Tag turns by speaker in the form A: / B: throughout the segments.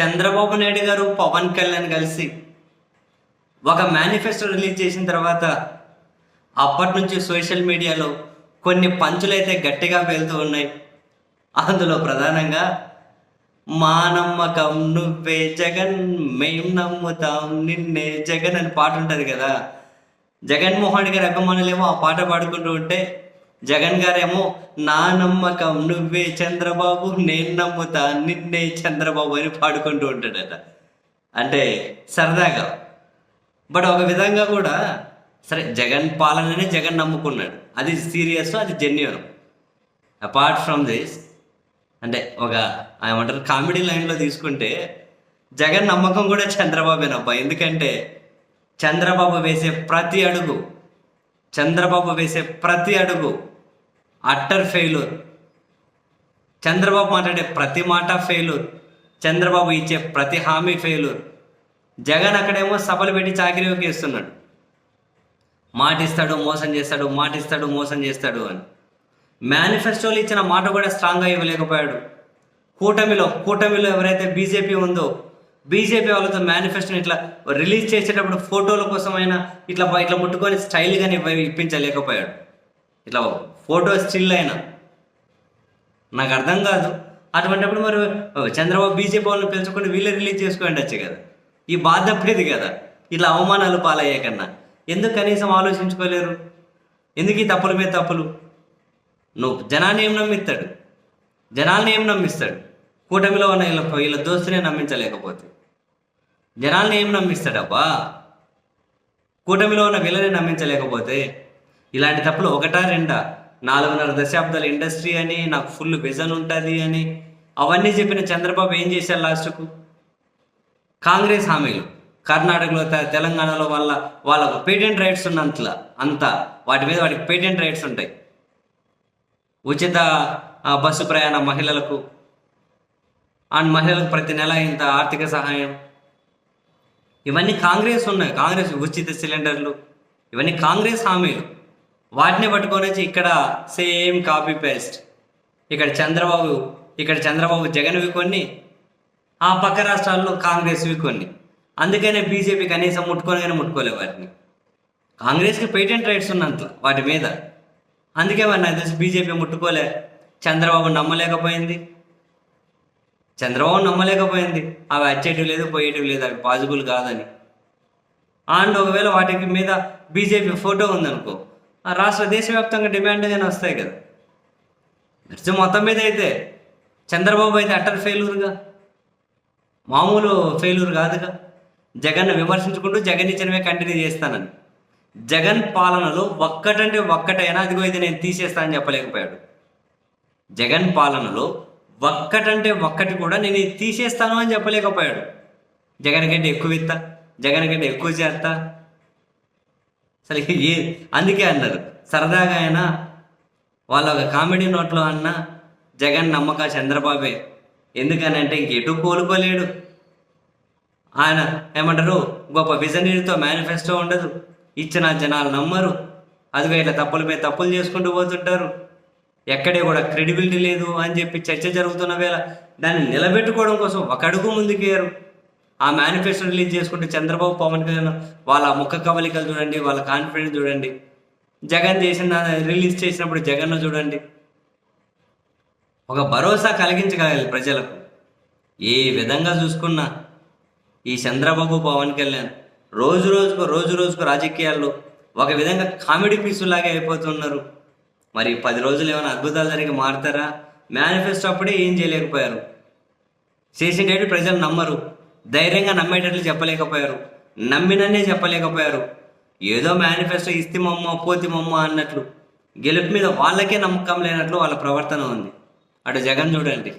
A: చంద్రబాబు నాయుడు గారు పవన్ కళ్యాణ్ కలిసి ఒక మేనిఫెస్టో రిలీజ్ చేసిన తర్వాత అప్పటి నుంచి సోషల్ మీడియాలో కొన్ని పంచులైతే గట్టిగా వెళ్తూ ఉన్నాయి. అందులో ప్రధానంగా మా నమ్మకం నువ్వే జగన్ మేం నమ్ముతాం నిన్నే జగన్ అని పాట ఉంటుంది కదా. జగన్మోహన్ గారి అభిమానులేమో ఆ పాట పాడుకుంటూ ఉంటే జగన్ గారేమో నా నమ్మకం నువ్వే చంద్రబాబు నేను నమ్ముతా నిన్నే చంద్రబాబు అని పాడుకుంటూ ఉంటాడట. అంటే సరదాగా. బట్ ఒక విధంగా కూడా సరే జగన్ పాలననే జగన్ నమ్ముకున్నాడు. అది సీరియస్ అది జెన్యున్. అపార్ట్ ఫ్రమ్ దిస్ అంటే ఒక ఏమంటారు కామెడీ లైన్లో తీసుకుంటే జగన్ నమ్మకం కూడా చంద్రబాబేనబ్బా. ఎందుకంటే చంద్రబాబు వేసే ప్రతి అడుగు చంద్రబాబు వేసే ప్రతి అడుగు అట్టర్ ఫెయిల్యూర్ చంద్రబాబు మాట్లాడే ప్రతి మాట ఫెయిల్యూర్ చంద్రబాబు ఇచ్చే ప్రతి హామీ ఫెయిల్యూర్ జగన్ అక్కడేమో సభలు పెట్టి చాకరీకి ఇస్తున్నాడు మాటిస్తాడు మోసం చేస్తాడు మాటిస్తాడు మోసం చేస్తాడు అని. మేనిఫెస్టోలు ఇచ్చిన మాట కూడా స్ట్రాంగ్గా ఇవ్వలేకపోయాడు. కూటమిలో కూటమిలో ఎవరైతే బీజేపీ ఉందో బీజేపీ వాళ్ళతో మేనిఫెస్టోని ఇట్లా రిలీజ్ చేసేటప్పుడు ఫోటోల కోసమైనా ఇట్లా ఇట్లా ముట్టుకొని స్టైల్గా ఇప్పించలేకపోయాడు. ఇట్లా ఫోటో స్టిల్ అయినా. నాకు అర్థం కాదు. అటువంటిప్పుడు మరి చంద్రబాబు బీజేపీ వాళ్ళని పిలుచుకొని వీళ్ళే రిలీజ్ చేసుకోండి వచ్చే కదా. ఈ బాధ తప్పేది కదా. ఇట్లా అవమానాలు పాలయ్యే కన్నా. ఎందుకు కనీసం ఆలోచించుకోలేరు? ఎందుకు ఈ తప్పుల మీద తప్పులు? నువ్వు జనాన్ని ఏం నమ్మిస్తాడు? జనాల్ని ఏం నమ్మిస్తాడు? కూటమిలో ఉన్న వీళ్ళ వీళ్ళ దోస్తునే నమ్మించలేకపోతే. జనాల్ని ఏం నమ్మిస్తాడబ్బా? కూటమిలో ఉన్న వీళ్ళని నమ్మించలేకపోతే. ఇలాంటి తప్పులు ఒకటా రెండా? నాలుగున్నర దశాబ్దాల ఇండస్ట్రీ అని నాకు ఫుల్ విజన్ ఉంటుంది అని. అవన్నీ చెప్పిన చంద్రబాబు ఏం చేశారు లాస్ట్కు కాంగ్రెస్ హామీలు. కర్ణాటకలో తెలంగాణలో వాళ్ళ వాళ్ళకు పేటెంట్ రైట్స్ ఉన్నంతలా అంతా. వాటి మీద వాటికి పేటెంట్ రైట్స్ ఉంటాయి. ఉచిత బస్సు ప్రయాణ మహిళలకు. అండ్ మహిళలకు ప్రతి నెల ఇంత ఆర్థిక సహాయం. ఇవన్నీ కాంగ్రెస్ ఉన్నాయి. కాంగ్రెస్ ఉచిత సిలిండర్లు. ఇవన్నీ కాంగ్రెస్ హామీలు. వాటిని పట్టుకొని వచ్చి ఇక్కడ సేమ్ కాపీ పేస్ట్. ఇక్కడ చంద్రబాబు ఇక్కడ చంద్రబాబు జగన్వి కొన్ని ఆ పక్క రాష్ట్రాల్లో కాంగ్రెస్వి కొన్ని అందుకనే బీజేపీ కనీసం ముట్టుకోనగానే ముట్టుకోలే వాటిని. కాంగ్రెస్కి పేటెంట్ రైట్స్ ఉన్నంత వాటి మీద. అందుకే మరి నాకు తెలిసి బీజేపీ ముట్టుకోలే. చంద్రబాబు నమ్మలేకపోయింది. చంద్రబాబు నమ్మలేకపోయింది. అవి వచ్చేటివి లేదు పోయేటివి లేదు అవి పాజిబుల్ కాదని. అండ్ ఒకవేళ వాటికి మీద బీజేపీ ఫోటో ఉందనుకో రాష్ట్ర దేశవ్యాప్తంగా డిమాండ్ ఏదైనా వస్తాయి కదా. నిజం మొత్తం మీద అయితే చంద్రబాబు అయితే అటర్ ఫెయిల్యూర్గా మామూలు ఫెయిల్యూర్ కాదుగా. జగన్ విమర్శించుకుంటూ జగన్ ఇచ్చినవే కంటిన్యూ చేస్తానని. జగన్ పాలనలో ఒక్కటంటే ఒక్కటైనా అదిగో ఇది నేను తీసేస్తానని చెప్పలేకపోయాడు. జగన్ పాలనలో ఒక్కటంటే ఒక్కటి కూడా నేను ఇది తీసేస్తాను అని చెప్పలేకపోయాడు. జగన్ కంటే ఎక్కువ ఇస్తా జగన్ కంటే ఎక్కువ చేస్తా అసలు ఏ అందుకే అన్నారు. సరదాగా అయినా వాళ్ళ ఒక కామెడీ నోట్లో అన్న జగన్ నమ్మక చంద్రబాబే. ఎందుకనంటే ఇంకెటు కోలుకోలేడు. ఆయన ఏమంటారు గొప్ప విజనరీతో మేనిఫెస్టో ఉండదు. ఇచ్చిన జనాలు నమ్మరు. అదిగో ఇట్లా తప్పుల మీద తప్పులు చేసుకుంటూ పోతుంటారు. ఎక్కడే కూడా క్రెడిబిలిటీ లేదు అని చెప్పి చర్చ జరుగుతున్న వేళ దాన్ని నిలబెట్టుకోవడం కోసం ఒక అడుగు ముందుకేయరు. ఆ మేనిఫెస్టో రిలీజ్ చేసుకుంటే చంద్రబాబు పవన్ కళ్యాణ్ వాళ్ళ ముఖ కవలికలు చూడండి వాళ్ళ కాన్ఫిడెన్స్ చూడండి. జగన్ చేసిన రిలీజ్ చేసినప్పుడు జగన్ను చూడండి. ఒక భరోసా కలిగించగలగాలి ప్రజలకు. ఏ విధంగా చూసుకున్నా ఈ చంద్రబాబు పవన్ కళ్యాణ్ రోజు రోజుకు రోజు రోజుకు రాజకీయాల్లో ఒక విధంగా కామెడీ పీసులాగే అయిపోతున్నారు. మరి పది రోజులు ఏమైనా అద్భుతాలు జరిగి మారుతారా? మేనిఫెస్టో అప్పుడే ఏం చేయలేకపోయారు. చేసేటట్టు ప్రజలు నమ్మరు. ధైర్యంగా నమ్మేటట్లు చెప్పలేకపోయారు. నమ్మిననే చెప్పలేకపోయారు. ఏదో మేనిఫెస్టో ఇస్తిమమ్మ పోతిమమ్మ అన్నట్లు. గెలుపు మీద వాళ్ళకే నమ్మకం లేనట్లు వాళ్ళ ప్రవర్తన ఉంది. అటు జగన్ చూడండి.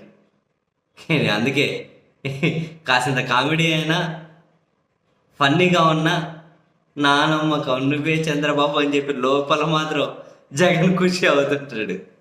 A: అందుకే. కాసింత కామెడీ అయినా ఫన్నీగా ఉన్నా నా నమ్మకం నువ్వే చంద్రబాబు అని చెప్పి లోపల మాత్రం జగన్ ఖుషి అవుతుంటాడు.